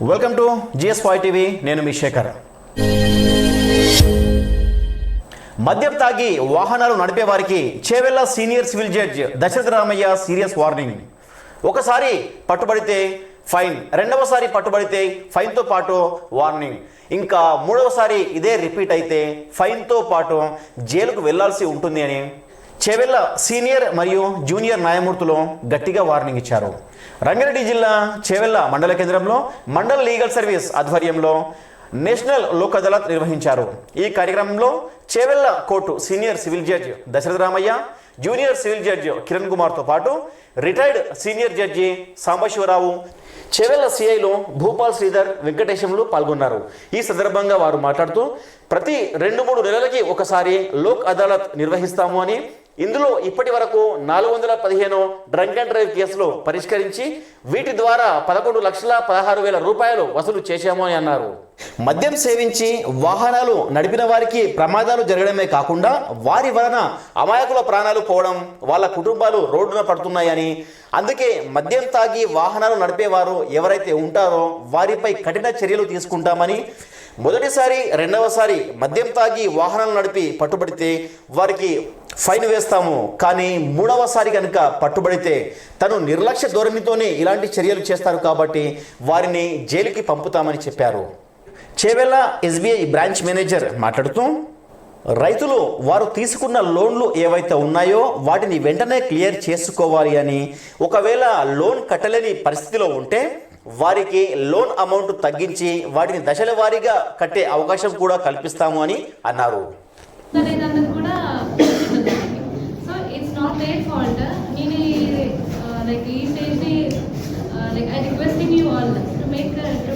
Welcome to GS five TV నేను మీ శేఖర్. మద్యం తాగి వాహనాలు నడిపే వారికి Chevella senior civil judge Dasaratha Ramaiah serious warning. ఒకసారి పట్టుబడితే ఫైన్ రెండవసారి పట్టుబడితే ఫైన్తో పాటు వార్నింగ్. ఇంకా మూడవసారి ఇదే రిపీట్ అయితే ఫైన్తో పాటు జైలుకు వెళ్ళాల్సి ఉంటుంది అని చేవెళ్ళ సీనియర్ మరియు జూనియర్ న్యాయమూర్తులు గట్టిగా వార్నింగ్ ఇచ్చారు. రంగారెడ్డి జిల్లా చేవెళ్ళ మండల కేంద్రంలో మండల లీగల్ సర్వీస్ ఆధ్వర్యంలో నేషనల్ లోక్ అదాలత్ నిర్వహించారు. ఈ కార్యక్రమంలో Chevella court senior civil judge Dasaratha Ramaiah junior civil judge Kiran కుమార్తో పాటు retired senior judge Sambasiva Rao Chevella సిఐలో Bhupal Sridhar వెంకటేశంలు పాల్గొన్నారు. ఈ సందర్భంగా వారు మాట్లాడుతూ ప్రతి రెండు మూడు నెలలకి ఒకసారి లోక్ అదాలత్ నిర్వహిస్తాము అని ఇందులో ఇప్పటి వరకు నాలుగు వందల పదిహేను డ్రంక్ అండ్ డ్రైవ్ కేసులు పరిష్కరించి వీటి ద్వారా పదకొండు లక్షల పదహారు వేల రూపాయలు వసూలు చేశాము అని అన్నారు. మద్యం సేవించి వాహనాలు నడిపిన వారికి ప్రమాదాలు జరగడమే కాకుండా వారి వలన అమాయకుల ప్రాణాలు పోవడం వాళ్ళ కుటుంబాలు రోడ్డున పడుతున్నాయని అందుకే మద్యం తాగి వాహనాలు నడిపేవారు ఎవరైతే ఉంటారో వారిపై కఠిన చర్యలు తీసుకుంటామని. మొదటిసారి రెండవసారి మద్యం తాగి వాహనాలు నడిపి పట్టుబడితే వారికి ఫైన్ వేస్తాము. కానీ మూడవసారి కనుక పట్టుబడితే తను నిర్లక్ష్య ధోరణితోనే ఇలాంటి చర్యలు చేస్తారు కాబట్టి వారిని జైలుకి పంపుతామని చెప్పారు. చేవెళ్ళ ఎస్బీఐ బ్రాంచ్ మేనేజర్ మాట్లాడుతూ రైతులు వారు తీసుకున్న లోన్లు ఏవైతే ఉన్నాయో వాటిని వెంటనే క్లియర్ చేసుకోవాలి అని ఒకవేళ లోన్ కట్టలేని పరిస్థితిలో ఉంటే వారికి లోన్ అమౌంట్ తగ్గించి వాటిని దశల వారీగా కట్టే అవకాశం కూడా కల్పిస్తాము అని అన్నారు అనేదంతా కూడా so it's not their fault నేను లైక్ ఈ స్టేజ్ని like I requesting you all to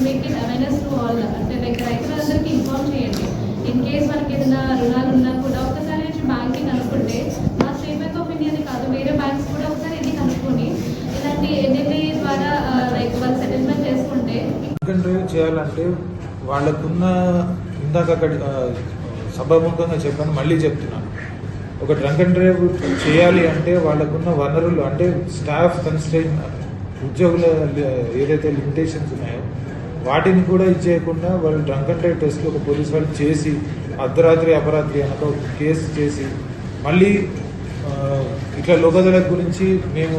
make it awareness to all అంటే లైక్ రైతులందరికీ ఇన్ఫార్మ్ చేయండి. ఇన్ కేస్ మనకి ఏదైనా రుణాలు ఉన్నా కూడా ఒకసారి వచ్చి బ్యాంకింగ్ అనుకుంటే మా స్టేట్ బ్యాంక్ ఆఫ్ ఇండియాని కాదు వేరే బ్యాంక్స్ కూడా ఒకసారి ఇది కనుక్కొని ఇలాంటి ఎన్ఎల్ఏ ద్వారా లైక్ వాళ్ళు సెటిల్మెంట్ చేసుకుంటే డ్రైవ్ చేయాలంటే వాళ్ళకున్న ఇందాక అక్కడ సభాముఖంగా చెప్పాను మళ్ళీ చెప్తున్నాను. ఒక డ్రంక్ అండ్ డ్రైవ్ చేయాలి అంటే వాళ్ళకున్న వనరులు అంటే స్టాఫ్ కన్స్ట్రైన్ ఉద్యోగుల ఏదైతే లిమిటేషన్స్ ఉన్నాయో వాటిని కూడా ఇచ్చేయకుండా వాళ్ళు డ్రంక్ అండ్ డ్రైవ్ టెస్ట్లు ఒక పోలీస్ వాళ్ళు చేసి అర్ధరాత్రి అపరాత్రి అనక ఒక కేసు చేసి మళ్ళీ ఇట్లా లోకదల గురించి మేము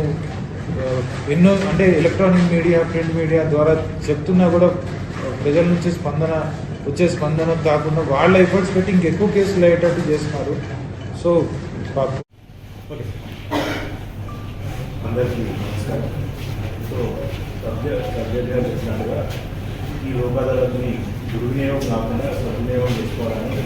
ఎన్నో అంటే ఎలక్ట్రానిక్ మీడియా ప్రింట్ మీడియా ద్వారా చెప్తున్నా కూడా ప్రజల నుంచి స్పందన వచ్చే స్పందన కాకుండా వాళ్ళ ఎఫర్ట్స్ పెట్టి ఇంకెక్కువ కేసులు అయ్యేటట్టు చేస్తున్నారు. సో అందరికీ నమస్కారం. సో సబ్జెక్ట్ సబ్జెక్ట్గా ఈ లోక్ దుర్వినియోగం కాకుండా సద్వినియోగం చేసుకోవాలని